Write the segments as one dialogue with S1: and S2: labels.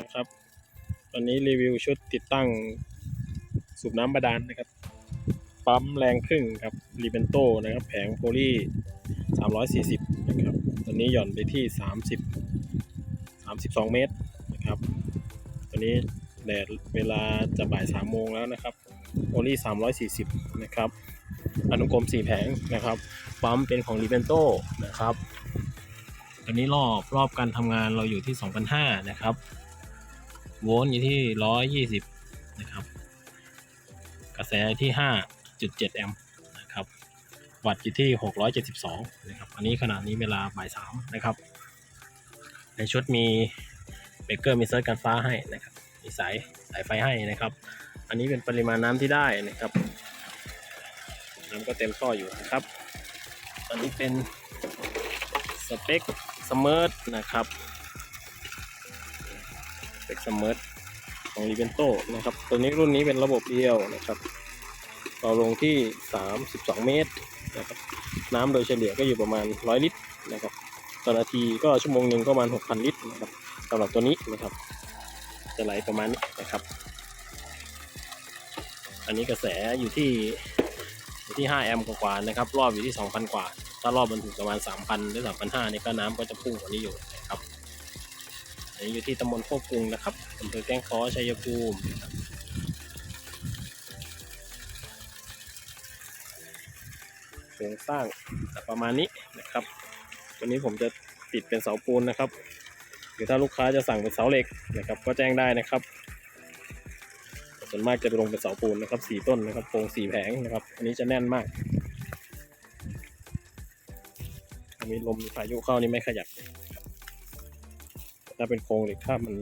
S1: นะครับ ตอนนี้รีวิวชุดติดตั้งสูบน้ำบาดาลนะครับ ปั๊มแรงครึ่งครับรีเบนโตนะครับ แผงโพลี340 นะครับ ตอนนี้หย่อนไปที่ 30 32 เมตรนะครับ ตอนนี้แดดเวลาจะบ่าย 3 โมงแล้วนะครับโพลี340 นะครับอนุกรม 4 แผงนะครับ ปั๊มเป็นของรีเบนโตนะครับ ตอนนี้รอบรอบการทำงานเราอยู่ที่ 2,500 นะครับ โวลต์อยู่ที่ 120 นะครับ กระแสที่ 5.7 แอมป์นะครับ วัตต์อยู่ที่ 672 นะครับ อันนี้ขณะนี้เวลาบ่าย3นะครับ ในชุดมีเบเกอร์มีเซิร์ชกันฟ้าให้นะครับ มีสายสายไฟให้นะครับ อันนี้เป็นปริมาณน้ำที่ได้นะครับ น้ำก็เต็มท่ออยู่นะครับอันนี้เป็นสเปค สมิร์ทนะครับสเปคสเมิร์ทของรีเวนโตนะครับ ตัวนี้รุ่นนี้เป็นระบบเดียวนะครับเราลงที่ 32 เมตรนะครับน้ำโดยเฉลี่ยก็อยู่ประมาณ 100 ลิตรนะครับต่อนาทีก็ชั่วโมงหนึ่งก็ประมาณ 6,000 ลิตรนะครับสำหรับตัวนี้นะครับจะไหลประมาณนี้นะครับ อันนี้กระแสอยู่ที่อยู่ที่ 5 แอมป์กว่านะครับ รอบอยู่ที่ 2,000 กว่า ถ้ารอบมันถึงประมาณ 3,000 หรือ 3,500นี่ก็น้ำก็จะพุ่งกว่านี้อยู่นะครับอันนี้อยู่ที่ตำบลโคกรุงนะครับอำเภอแก้งค้อชัยภูมิโครงสร้างประมาณนี้นะครับวันนี้ผมจะติดเป็นเสาปูนนะครับ หรือถ้าลูกค้าจะสั่งเป็นเสาเหล็กนะครับ ก็แจ้งได้นะครับส่วนมากจะลงเป็นเสาปูนนะครับสี่ต้นนะครับโครงสี่แผงนะครับ อันนี้จะแน่นมาก มีลมมีพายุเข้านี่ไม่ขยับถ้าเป็นโครงเหล็กถ้ามัน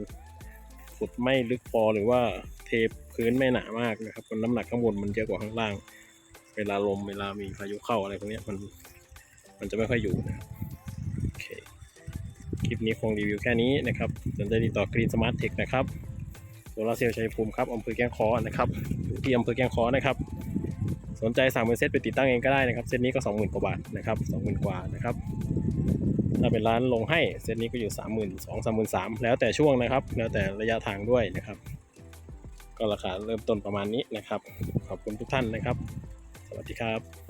S1: ขุดไม่ลึกพอหรือว่าเทพื้นไม่หนามากนะครับมันน้ำหนักข้างบนมันเยอะกว่าข้างล่าง เวลาลมเวลามีพายุเข้าอะไรพวกนี้มันมันจะไม่ค่อยอยู่นะครับโอเคคลิปนี้คงรีวิวแค่นี้นะครับสนใจติดต่อกรีนสมาร์ทเทคนะครับโซลาร์เซลล์ชัยภูมิครับอำเภอแก้งคอนะครับอยู่ที่อำเภอแก้งคอนะครับ สนใจสั่งเป็นเซตไปติดตั้งเองก็ได้นะครับ เซตนี้ก็ 20,000 กว่าบาทนะครับ 20,000 กว่านะครับ ถ้าเป็นร้านลงให้เซตนี้ก็อยู่ 32,000 33,000 แล้วแต่ช่วงนะครับ แล้วแต่ระยะทางด้วยนะครับ ก็ราคาเริ่มต้นประมาณนี้นะครับ ขอบคุณทุกท่านนะครับ สวัสดีครับ